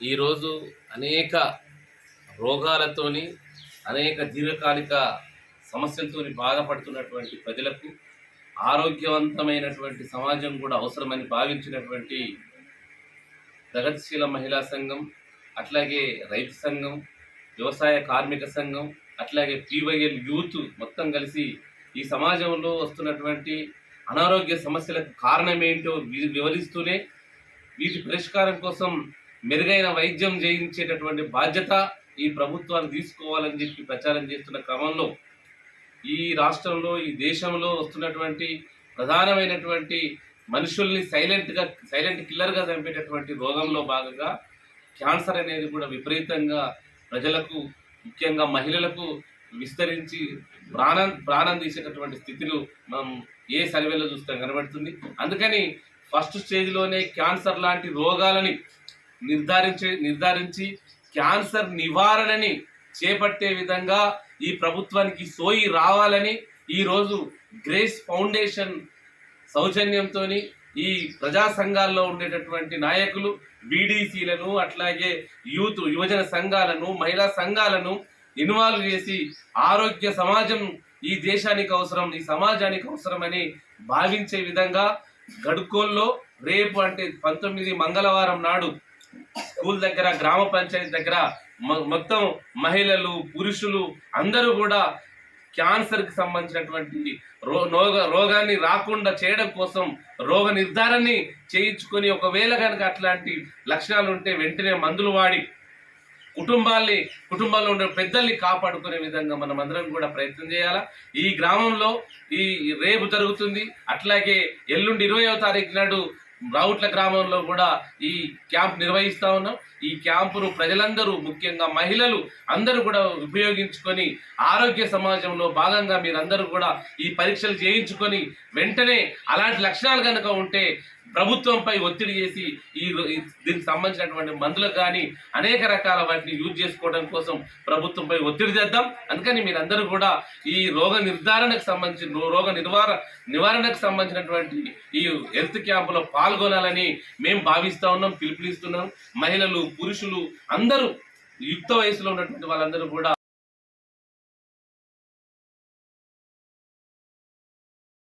ఈరోజు అనేక రోగాలతోని అనేక దీర్ఘకాలిక సమస్యలతో బాధపడుతున్నటువంటి ప్రజలకు ఆరోగ్యవంతమైనటువంటి సమాజం కూడా అవసరమని భావించినటువంటి ప్రగతిశీల మహిళా సంఘం అట్లాగే రైతు సంఘం వ్యవసాయ కార్మిక సంఘం అట్లాగే పీవైఎల్ యూత్ మొత్తం కలిసి ఈ సమాజంలో వస్తున్నటువంటి అనారోగ్య సమస్యలకు కారణమేంటో వి- వివరిస్తూనే వీటి పరిష్కారం కోసం మెరుగైన వైద్యం చేయించేటటువంటి బాధ్యత ఈ ప్రభుత్వాన్ని తీసుకోవాలని చెప్పి ప్రచారం చేస్తున్న క్రమంలో ఈ రాష్ట్రంలో ఈ దేశంలో వస్తున్నటువంటి ప్రధానమైనటువంటి మనుషుల్ని సైలెంట్గా సైలెంట్ కిల్లర్గా చంపేటటువంటి రోగంలో భాగంగా క్యాన్సర్ అనేది కూడా విపరీతంగా ప్రజలకు ముఖ్యంగా మహిళలకు విస్తరించి ప్రాణం ప్రాణం తీసేటటువంటి స్థితిలో మనం ఏ సర్వేలో చూస్తే కనబడుతుంది. అందుకని ఫస్ట్ స్టేజ్లోనే క్యాన్సర్ లాంటి రోగాలని నిర్ధారించే నిర్ధారించి క్యాన్సర్ నివారణని చేపట్టే విధంగా ఈ ప్రభుత్వానికి సోయి రావాలని ఈరోజు గ్రేస్ ఫౌండేషన్ సౌజన్యంతో ఈ ప్రజా సంఘాల్లో ఉండేటటువంటి నాయకులు బీడీసీలను అట్లాగే యూత్ యువజన సంఘాలను మహిళా సంఘాలను ఇన్వాల్వ్ చేసి ఆరోగ్య సమాజం ఈ దేశానికి అవసరం ఈ సమాజానికి అవసరమని భావించే విధంగా గడుకోల్లో రేపు అంటే పంతొమ్మిది మంగళవారం నాడు స్కూల్ దగ్గర గ్రామ పంచాయతీ దగ్గర మొత్తం మహిళలు పురుషులు అందరూ కూడా క్యాన్సర్కి సంబంధించినటువంటి రో రోగ రోగాన్ని రాకుండా చేయడం కోసం రోగ నిర్ధారణని చేయించుకొని ఒకవేళ కనుక అట్లాంటి లక్షణాలు ఉంటే వెంటనే మందులు వాడి కుటుంబాల్ని కుటుంబంలో ఉండే పెద్దల్ని కాపాడుకునే విధంగా మనం అందరం కూడా ప్రయత్నం చేయాలా? ఈ గ్రామంలో ఈ రేపు జరుగుతుంది. అట్లాగే ఎల్లుండి ఇరవయో తారీఖు నాడు రావుట్ల గ్రామంలో కూడా ఈ క్యాంప్ నిర్వహిస్తా ఉన్నాం. ఈ క్యాంపును ప్రజలందరూ ముఖ్యంగా మహిళలు అందరూ కూడా ఉపయోగించుకొని ఆరోగ్య సమాజంలో భాగంగా మీరందరూ కూడా ఈ పరీక్షలు చేయించుకొని వెంటనే అలాంటి లక్షణాలు కనుక ఉంటే ప్రభుత్వంపై ఒత్తిడి చేసి ఈ దీనికి సంబంధించినటువంటి మందులకు కానీ అనేక రకాల వాటిని యూజ్ చేసుకోవడం కోసం ప్రభుత్వంపై ఒత్తిడి చేద్దాం అందుకని మీరందరూ కూడా ఈ రోగ నిర్ధారణకు సంబంధించిన రోగ నివారణ నివారణకు సంబంధించినటువంటి ఈ హెల్త్ క్యాంపులో పాల్గొనాలని మేము భావిస్తూ ఉన్నాం పిలుపునిస్తున్నాం. మహిళలు పురుషులు అందరూ యుక్త వయసులో ఉన్నటువంటి వాళ్ళందరూ కూడా